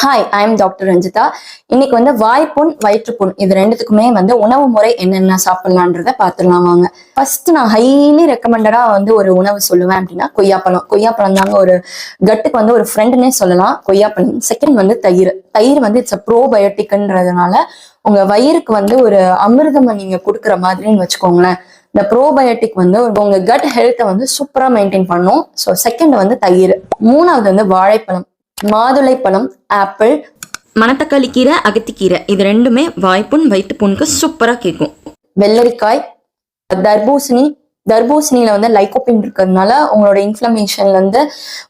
Hi I doctor Ranjitha இன்னைக்கு வந்து வாய்ப்புண் வயிற்றுப்புண் இது ரெண்டுத்துக்குமே வந்து உணவு முறை என்னென்ன சாப்பிடலான்றத பார்த்துடலாம் வாங்க. ஃபர்ஸ்ட் நான் ஹைலி ரெக்கமெண்டடா வந்து ஒரு உணவு சொல்லுவேன் அப்படின்னா கொய்யாப்பழம். கொய்யாப்பழம் தாங்க ஒரு கட்டுக்கு வந்து ஒரு ஃப்ரெண்டுன்னே சொல்லலாம் கொய்யாப்பழம். செகண்ட் வந்து தயிர். தயிர் வந்து இட்ஸ் அ ப்ரோபயோட்டிக்ன்றதுனால உங்க வயிறுக்கு வந்து ஒரு அமிர்தம் நீங்க கொடுக்குற மாதிரின்னு வச்சுக்கோங்களேன். இந்த ப்ரோபயோட்டிக் வந்து உங்க கட் ஹெல்த்தை வந்து சூப்பரா மெயின்டைன் பண்ணும். ஸோ செகண்ட் வந்து தயிர். மூணாவது வந்து வாழைப்பழம். மாதுளைப்பழம் ஆப்பிள் மணத்தக்காளி கீரை அகத்திக்கீரை. இது ரெண்டுமே வாய்ப்புண் வயிற்றுப்புண்ணுக்கு சூப்பராக கேட்கும். வெள்ளரிக்காய் தர்பூசணி. தர்பூசணியில வந்து லைகோபின் இருக்கிறதுனால உங்களோட இன்ஃப்ளமேஷன்ல இருந்து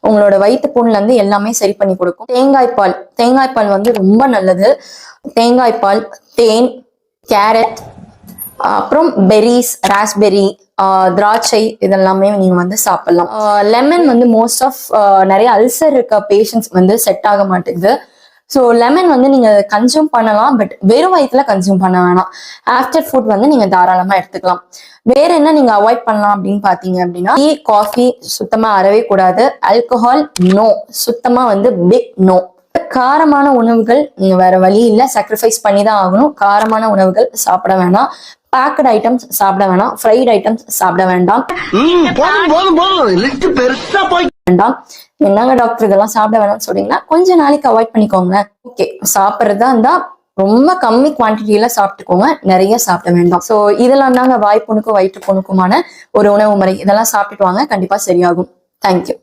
உங்களோட வயிற்று புண்ணுல இருந்து எல்லாமே சரி பண்ணி கொடுக்கும். தேங்காய் பால். தேங்காய் பால் வந்து ரொம்ப நல்லது. தேங்காய் பால் தேன் கேரட் அப்புறம் பெரிஸ் ராஸ்பெரி திராட்சை இதெல்லாமே நீங்க வந்து சாப்பிடலாம். லெமன் வந்து மோஸ்ட் ஆஃப் நிறைய அல்சர் இருக்க பேஷண்ட்ஸ் வந்து செட் ஆக மாட்டேங்குது. ஸோ லெமன் வந்து நீங்க கன்சியூம் பண்ணலாம் பட் வெறும் வயிற்றுல கன்சியூம் பண்ண வேணாம். ஆஃப்டர் ஃபுட் வந்து நீங்க தாராளமா எடுத்துக்கலாம். வேற என்ன நீங்க அவாய்ட் பண்ணலாம் அப்படின்னு பாத்தீங்க அப்படின்னா டீ காஃபி சுத்தமா அறவே கூடாது. ஆல்கஹால் நோ சுத்தமா வந்து பிக் நோ காரமான உணவுகள் நீங்க வேற வழி இல்ல சாக்ரிஃபைஸ் பண்ணி தான் ஆகணும். காரமான உணவுகள் சாப்பிட வேணாம். பேக்கட் ஐட்டம்ஸ் சாப்பிட வேணாம். ஃப்ரைட் ஐட்டம்ஸ் சாப்பிட வேண்டாம். வேண்டாம். என்னங்க டாக்டர் இதெல்லாம் சாப்பிட வேணாம்னு சொல்றீங்கன்னா கொஞ்ச நாளைக்கு அவாய்ட் பண்ணிக்கோங்க. ஓகே சாப்பிட்றதா இருந்தா ரொம்ப கம்மி குவான்டிட்டியில சாப்பிட்டுக்கோங்க. நிறைய சாப்பிட வேண்டாம். ஸோ இதெல்லாம் தாங்க வாய்ப்புணுக்கும் வயிற்று புணுக்குமான ஒரு உணவு முறை. இதெல்லாம் சாப்பிட்டுட்டு வாங்க கண்டிப்பா சரியாகும். தேங்க்யூ